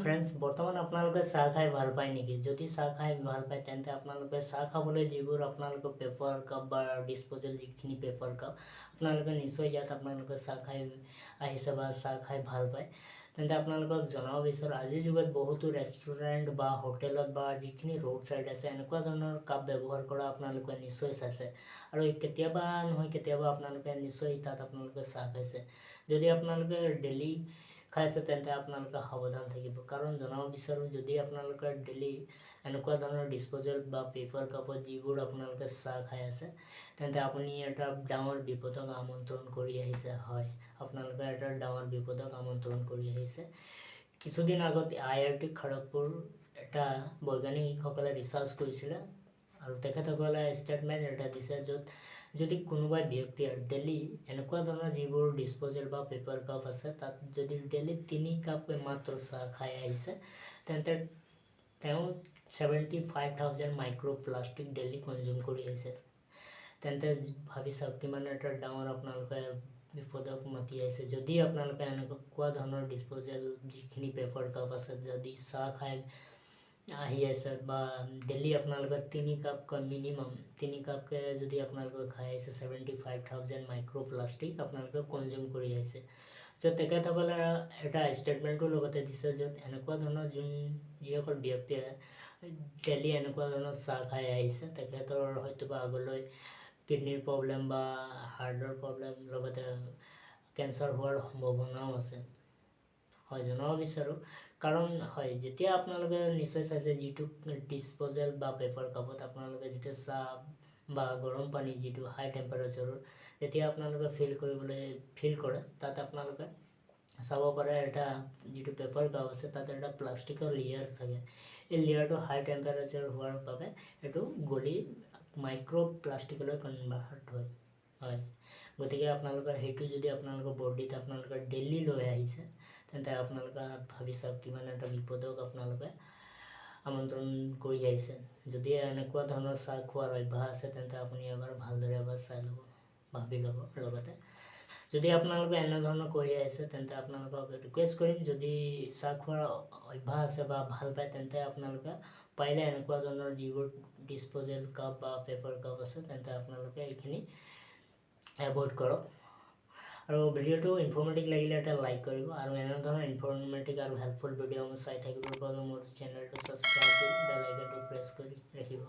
Friends বৰ্তমান আপোনালোকে চাহ খাই ভাল পায় নেকি? যদি চাহ খাই ভাল পায় তেন্তে আপোনালোকে চাহ খাবলৈ যিবোৰ আপোনালোকৰ পেপাৰ কাপ বা ডিছপ'জেল যিখিনি পেপাৰ কাপ আপোনালোকে নিশ্চয় ইয়াত আপোনালোকে চাহ খাই আহিছে বা চাহ খাই ভাল পায়। তেন্তে আপোনালোকক জনাব বিচাৰোঁ আজিৰ যুগত বহুতো ৰেষ্টুৰেণ্ট বা হোটেলত বা যিখিনি ৰোড ছাইড আছে এনেকুৱা ধৰণৰ কাপ ব্যৱহাৰ কৰা আপোনালোকে নিশ্চয় চাইছে। আৰু কেতিয়াবা নহয় কেতিয়াবা আপোনালোকে নিশ্চয় তাত আপোনালোকে চাহ খাইছে। যদি আপোনালোকে ডেইলি খাইছে তেন্তে আপোনালোকে সাৱধান থাকিব। কাৰণ জনাব বিচাৰোঁ যদি আপোনালোকে ডেইলি এনেকুৱা ধৰণৰ ডিছপ'জেল বা পেপাৰ কাপত যিবোৰ আপোনালোকে চাহ খাই আছে তেন্তে আপুনি এটা ডাঙৰ বিপদক আমন্ত্ৰণ কৰি আহিছে। হয় আপোনালোকে এটা ডাঙৰ বিপদক আমন্ত্ৰণ কৰি আহিছে। কিছুদিন আগত আই আই টি খড়গপুৰ এটা বৈজ্ঞানিকসকলে ৰিচাৰ্চ কৰিছিলে আৰু তেখেতসকলে ষ্টেটমেণ্ট এটা দিছে য'ত যদি কোনোবাই ব্যক্তিয়ে ডেইলি এনেকুৱা ধৰণৰ যিবোৰ ডিছপ'জেল বা পেপাৰ কাপ আছে তাত যদি ডেইলি তিনি কাপ মাত্ৰ চাহ খাই আহিছে তেন্তে তেওঁ seventy five thousand micro' plastic daily consume কৰি আহিছে। তেন্তে ভাবি চাওক কিমান এটা ডাঙৰ আপোনালোকে বিপদক মাতি আহিছে। যদি আপোনালোকে এনেকুৱা ধৰণৰ ডিছপ'জেল যিখিনি পেপাৰ কাপ আছে যদি চাহ খাই আহি আছে বা ডেইলি আপোনালোকে তিনি কাপকৈ মিনিমাম তিনি কাপকৈ যদি আপোনালোকে খাই আহিছে seventy five thousand micro' plastic আপোনালোকে কনজিউম কৰি আহিছে য'ত তেখেতসকলে এটা ষ্টেটমেণ্টো লগতে দিছে য'ত এনেকুৱা ধৰণৰ যোন যিসকল ব্যক্তিয়ে ডেইলি এনেকুৱা ধৰণৰ চাহ খাই আহিছে তেখেতৰ হয়তো বা আগলৈ কিডনীৰ প্ৰব্লেম বা হাৰ্টৰ প্ৰব্লেম লগতে কেঞ্চাৰ হোৱাৰ সম্ভাৱনাও আছে। হয় জনাব বিচাৰোঁ। কাৰণ হয় যেতিয়া আপোনালোকে নিশ্চয় চাইছে যিটো ডিছপ'জেল বা পেপাৰ কাপত আপোনালোকে যেতিয়া চাহ বা গৰম পানী যিটো হাই টেম্পাৰেচাৰৰ যেতিয়া আপোনালোকে ফিল কৰিবলৈ ফিল কৰে। তাত আপোনালোকে চাব পাৰে এটা যিটো পেপাৰ কাপ আছে তাত এটা প্লাষ্টিকৰ লেয়াৰ থাকে। এই লেয়াৰটো হাই টেম্পাৰেচাৰ হোৱাৰ বাবে এইটো গলি মাইক্ৰ' প্লাষ্টিকলৈ কনভাৰ্ট হয় হয়। গতিকে আপোনালোকৰ সেইটো যদি আপোনালোকৰ বডিত আপোনালোকে ডেইলি লৈ আহিছে তেন্তে আপোনালোকে ভাবি চাওক কিমান এটা বিপদক আপোনালোকে আমন্ত্ৰণ কৰি আহিছে। যদি এনেকুৱা ধৰণৰ চাহ খোৱাৰ অভ্যাস আছে তেন্তে আপুনি এবাৰ ভালদৰে এবাৰ চাই ল'ব ভাবি ল'ব লগতে। যদি আপোনালোকে এনেধৰণৰ কৰি আহিছে তেন্তে আপোনালোকক ৰিকুৱেষ্ট কৰিম যদি চাহ খোৱাৰ অভ্যাস আছে বা ভাল পায় তেন্তে আপোনালোকে পাৰিলে এনেকুৱা ধৰণৰ যিবোৰ ডিছপ'জেল কাপ বা পেপাৰ কাপ আছে তেন্তে আপোনালোকে এইখিনি এভইড কৰক। আৰু ভিডিঅ'টো ইনফৰ্মেটিভ লাগিলে এটা লাইক কৰিব আৰু এনেধৰণৰ ইনফৰ্মেটিভ আৰু হেল্পফুল ভিডিঅ'সমূহ চাই থাকিবৰ বাবে মোৰ চেনেলটো ছাবস্ক্ৰাইব কৰি বেল আইকনটো প্ৰেছ কৰি ৰাখিব।